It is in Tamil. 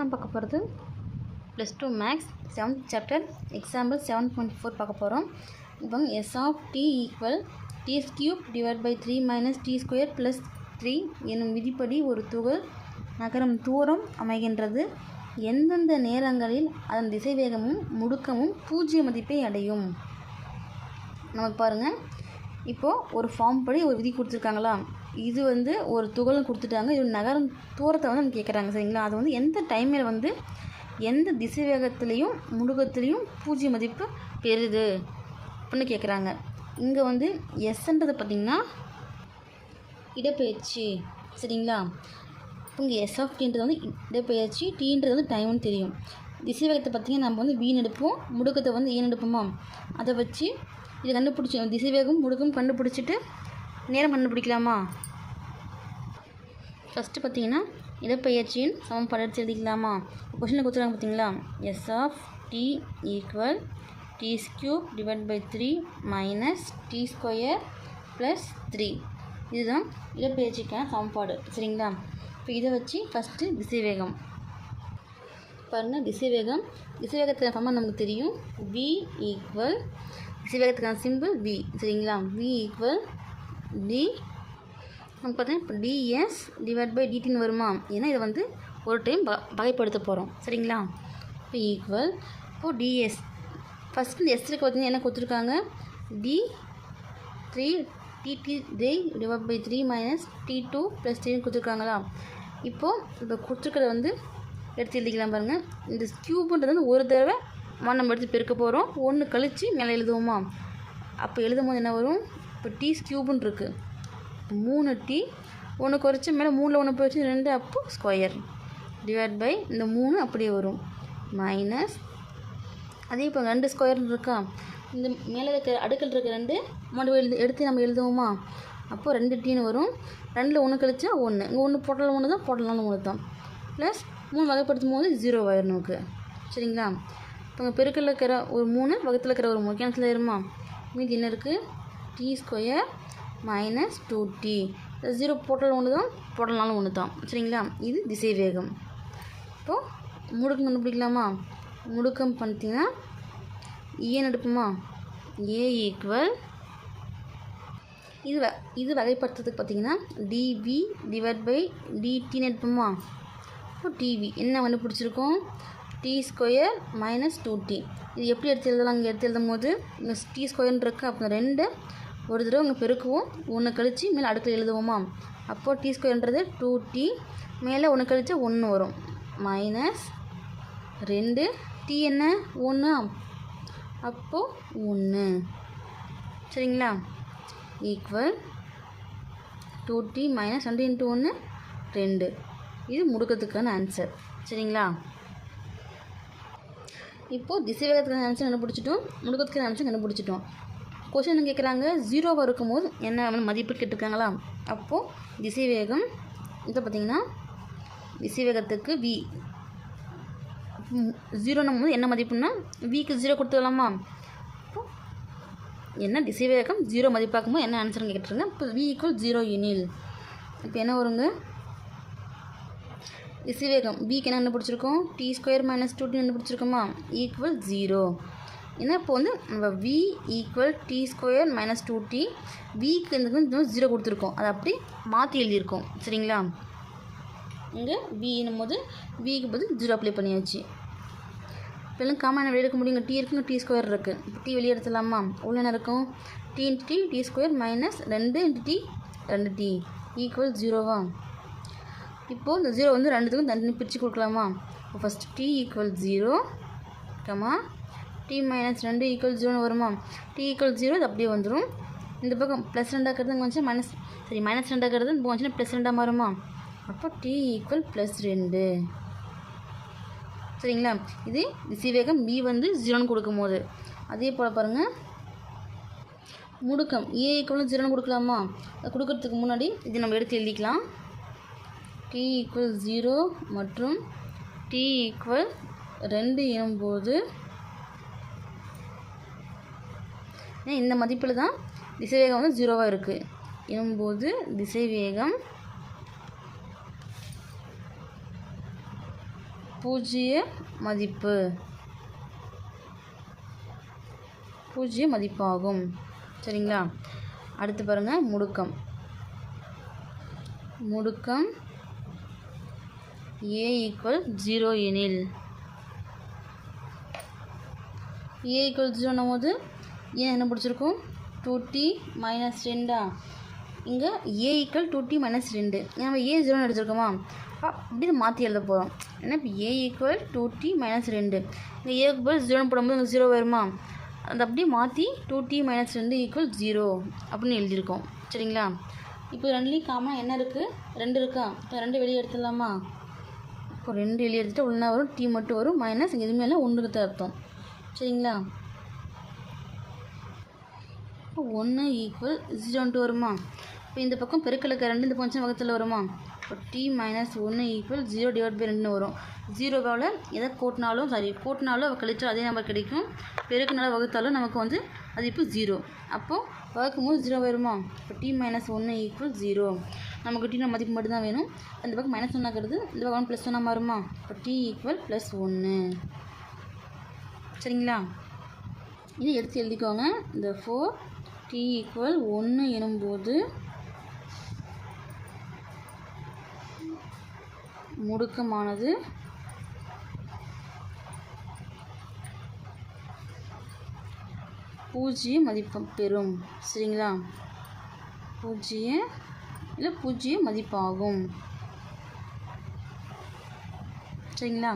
நம்ம பார்க்க போகிறது plus two maths seventh chapter example seven point four பார்க்க போகிறோம் இப்போ S of T equal T cube divide by three minus T square plus three என்னும் விதிப்படி ஒரு துகள் நகரம் தூரம் அமைகின்றது. எந்தெந்த நேரங்களில் அதன் திசைவேகமும் முடுக்கமும் பூஜ்ஜிய மதிப்பை அடையும்? நமக்கு பாருங்கள் இப்போது ஒரு ஃபார்ம் படி ஒரு விதி கொடுத்துருக்காங்களா? இது வந்து ஒரு துகளும் கொடுத்துட்டாங்க. இது நகரம் தூரத்தை வந்து நம்ம கேட்குறாங்க சரிங்களா? அது வந்து எந்த டைமில் வந்து எந்த திசை வேகத்துலேயும் முடுக்கத்துலேயும் பூஜ்ஜிய மதிப்பு பெறுது அப்படின்னு கேட்குறாங்க இங்கே வந்து எஸ்ன்றது பார்த்திங்கன்னா இடப்பெயர்ச்சி சரிங்களா? இப்போ இங்கே எஸ் வந்து இடப்பெயர்ச்சி டீன்றது வந்து டைம்னு தெரியும். திசை வேகத்தை பார்த்திங்கன்னா நம்ம வந்து வீண் எடுப்போம் முடுக்கத்தை வந்து ஏன் எடுப்போமா? அதை வச்சு இதை கண்டுபிடிச்சி திசை வேகம் முடுக்கம் கண்டுபிடிச்சிட்டு நேரம் கண்டுபிடிக்கலாமா? ஃபஸ்ட்டு பார்த்தீங்கன்னா இடப்பெயர்ச்சியின் சமன்பாடு எடுத்து எழுதிக்கலாமா கொஷினில் கொடுத்துருக்காங்க பார்த்தீங்களா? S of T equal T cube divide by three minus T square plus three இதுதான் இடப்பெயர்ச்சிக்கான சமன்பாடு. சரிங்களா? இப்போ இதை வச்சு ஃபஸ்ட்டு திசைவேகம். பாருங்கள் திசைவேகம். திசைவேகத்துக்கான சமம் நமக்கு தெரியும். வி ஈக்குவல் திசைவேகத்துக்கான சிம்பிள் வி சரிங்களா? வி ஈக்குவல் டி நம்ம பார்த்தீங்கன்னா இப்போ டிஎஸ் டிவைட் பை டிடின்னு வருமா? ஏன்னா இதை வந்து ஒரு டைம் ப வகைப்படுத்த போகிறோம் சரிங்களா? இப்போ ஈக்குவல் இப்போது டிஎஸ் ஃபஸ்ட்டு இந்த எஸ்டிக்கு பார்த்தீங்கன்னா என்ன கொடுத்துருக்காங்க? T three T T three divide by three minus T two plus த்ரீன்னு கொடுத்துருக்காங்களா? இப்போது இப்போ கொடுத்துருக்கிறத வந்து எடுத்து எழுதிக்கலாம் பாருங்கள் இந்த க்யூப்ன்றது வந்து ஒரு தடவை ஒன் நம்ம எடுத்து பெருக்க போகிறோம் ஒன்று கழித்து மேலே எழுதுவோமா? அப்போ எழுதும் போது என்ன வரும்? இப்போ டீ க்யூப்னு இருக்குது மூணு டீ ஒன்று குறைச்சி மேலே மூணில் ஒன்று போயிடுச்சு ரெண்டு அப்போ ஸ்கொயர் டிவைட் பை இந்த மூணு அப்படியே வரும். மைனஸ் அதே இப்போ ரெண்டு ஸ்கொயர் இருக்கா? இந்த மேலே இருக்க அடுக்கல் இருக்க ரெண்டு மட்டும் எழுது எடுத்து நம்ம எழுதுவோமா? அப்போது ரெண்டு டீன்னு வரும். ரெண்டில் ஒன்று கழிச்சா ஒன்று இங்கே ஒன்று போட்டலாம் ஒன்று தான் போட்டலாம் ஒன்று தான் ப்ளஸ் மூணு வகைப்படுத்தும் போது ஜீரோ ஆயிரும் நமக்கு. சரிங்களா? இப்போ பெருக்கல் இருக்கிற ஒரு மூணு வகத்தில் இருக்கிற ஒரு மூணு. கேன்சல் ஆயிருமா? மீதி என்ன இருக்குது T square minus two T zero போட்டல் ஒன்று தான் போட்டல்னாலும் ஒன்று தான் சரிங்களா? இது திசை வேகம் இப்போது முடுக்கம் கண்டுபிடிக்கலாமா? முடுக்கம் பண்ணிட்டீங்கன்னா e ஏன் எடுப்போமா? ஏ ஈக்குவல் இது வ இது வகைப்படுத்துறதுக்கு பார்த்தீங்கன்னா டிவி டிவைட் பை டிடின்னு எடுப்போமா? இப்போ டிவி என்ன கண்டுபிடிச்சிருக்கோம்? T square minus two T இது எப்படி எடுத்து எழுதலாம்? இங்கே எடுத்து எழுதும் போது இங்கே டி ஸ்கொயர்னு இருக்குது அப்புறம் ரெண்டு ஒரு தடவை இங்கே பெருக்குவோம். ஒன்று கழித்து மேலே அடுக்கில் எழுதுவோமா? அப்போது டி ஸ்கொயர்ன்றது டூ டி மேலே ஒன்று கழித்து ஒன்று வரும். மைனஸ் ரெண்டு. டி என்ன? ஒன்று அப்போது ஒன்று சரிங்களா? ஈக்குவல் டூ டி மைனஸ் ரெண்டு இன்ட்டு ஒன்று ரெண்டு. இது முடுக்கத்துக்கான ஆன்சர் சரிங்களா? இப்போது திசைவேகத்துக்கான ஆன்சர் கண்டுபிடிச்சிட்டோம். முடுக்கத்துக்கான ஆன்சர் கண்டுபிடிச்சிட்டோம். கொஷின் கேட்குறாங்க ஜீரோவாக இருக்கும்போது என்ன வந்து மதிப்பு கேட்டிருக்காங்களா? அப்போது திசைவேகம் இதை பார்த்திங்கன்னா திசைவேகத்துக்கு வி ஜீரோன்னும் போது என்ன மதிப்புன்னா விக்கு ஜீரோ கொடுத்துக்கலாமா இப்போ என்ன திசைவேகம் ஜீரோ மதிப்பாக்கும்போது என்ன ஆன்சர்னு கேட்டுருங்க இப்போ வி ஈக்குவல் ஜீரோ யூனில் இப்போ என்ன வருங்க? திசைவேகம் விக்கு என்ன கண்டுபிடிச்சிருக்கோம்? T square minus two T கண்டுபிடிச்சிருக்கோமா? Equal zero ஏன்னா இப்போ வந்து நம்ம V equal T square minus two T விக்கு வந்து ஜீரோ கொடுத்துருக்கோம். அதை அப்படி மாற்றி எழுதியிருக்கோம். சரிங்களா? இங்கே வின்னும் போது விக்கு பதில் ஜீரோ அப்ளை பண்ணியாச்சு. இப்போ எல்லாம் காமன் வெளியே எடுக்க முடியும் டி இருக்குங்க டி ஸ்கொயர் இருக்குது இப்போ டி வெளியே எடுத்துடலாமா? உள்ள என்ன இருக்கும்? T into T T square minus ரெண்டு இன்ட்டு டி ரெண்டு டி ஈக்குவல் ஜீரோவா இப்போது இந்த ஜீரோ வந்து ரெண்டுத்துக்கும் தண்ணி பிரித்து கொடுக்கலாமா? இப்போ first T equal zero comma T minus ரெண்டு ஈக்குவல் ஜீரோன்னு வருமா? டி ஈக்குவல் ஜீரோ இது அப்படியே வந்துடும் இந்த பக்கம் ப்ளஸ் ரெண்டாக்கிறது இங்கே வந்துச்சு? மைனஸ் சரி மைனஸ் ரெண்டாக்கிறது இப்போ வந்துச்சுன்னா ப்ளஸ் ரெண்டாக மாறுமா? அப்போ டி ஈக்குவல் ப்ளஸ் ரெண்டு. சரிங்களா? இது திசைவேகம் பி வந்து ஜீரோன்னு கொடுக்கும் போது அதே போல் பாருங்கள் முடுக்கம். ஏ ஈக்குவல் ஜீரோன்னு கொடுக்கலாமா? அது கொடுக்கறதுக்கு முன்னாடி இது நம்ம எடுத்து எழுதிக்கலாம். டி ஈக்குவல் ஜீரோ மற்றும் டி ஈக்குவல் ரெண்டு எனும்போது இந்த மதிப்பில் தான் திசைவேகம் வந்து ஜீரோவாக இருக்குது எனும்போது திசைவேகம் பூஜ்ஜிய மதிப்பு. பூஜ்ஜிய மதிப்பாகும். சரிங்களா? அடுத்து பாருங்கள் முடுக்கம். முடுக்கம் ஏ ஈக்குவல் ஜீரோ எனில். ஏ ஈக்குவல் ஜீரோன்னும் போது ஏன் என்ன பிடிச்சிருக்கும்? டூ டி மைனஸ் ரெண்டா? இங்கே A equal two T minus ரெண்டு. நம்ம ஏ ஜீரோன்னு எடுத்துருக்கோமா? அப்படின்னு மாற்றி எழுத போகிறோம் ஏன்னா இப்போ A equal two T minus ரெண்டு. இங்கே ஏக்கு பதில் ஜீரோன்னு போடும்போது இங்கே ஜீரோ வருமா? அது அப்படியே மாற்றி டூ டி மைனஸ் ரெண்டு ஈக்குவல் ஜீரோ அப்படின்னு எழுதியிருக்கோம். சரிங்களா? இப்போ ரெண்டுலேயும் காமனாக என்ன இருக்குது ரெண்டு இருக்கா? இப்போ ரெண்டு வெளியே எடுத்துடலாமா? இப்போ ரெண்டு வெளியே எடுத்துகிட்டு ஒன்றா வரும்? டி மட்டும் வரும். மைனஸ் இங்கே எதுவுமே இல்லை ஒன்றுக்கு தான் அர்த்தம். சரிங்களா? ஒன்று ஈக்குவல் ஜீரோன்ட்டு வருமா? இப்போ இந்த பக்கம் பெருக்கலுக்கு ரெண்டு இந்த பஞ்சம் வகத்தில் வருமா? இப்போ டி மைனஸ் ஒன்று ஈக்குவல் ஜீரோ டிவைட் பை ரெண்டுன்னு வரும். ஜீரோவால் எதை கூட்டினாலும் சாரி கூட்டினாலும் கழிச்சால் அதே நம்பர் கிடைக்கும். பெருக்கினாலும் வகுத்தாலும் நமக்கு வந்து அது இப்போ ஜீரோ அப்போது வகுக்கும் போது ஜீரோ வருமா இப்போ டி மைனஸ் ஒன்று ஈக்குவல் ஜீரோ நமக்கு டி மதிப்பு மட்டும்தான் வேணும். அந்த பக்கம் மைனஸ் ஒன்றா இந்த பக்கம் ப்ளஸ் ஒன்றா மாறுமா? இப்போ டி ஈக்குவல் ப்ளஸ் ஒன்று சரிங்களா? இது எடுத்து எழுதிக்கோங்க. இந்த ஃபோர் டி ஈக்குவல் ஒன்று எனும்போது முடுக்கமானது பூஜ்ஜிய மதிப்பு பெறும். சரிங்களா? பூஜ்ஜிய இல்லை பூஜ்ஜிய மதிப்பாகும். சரிங்களா?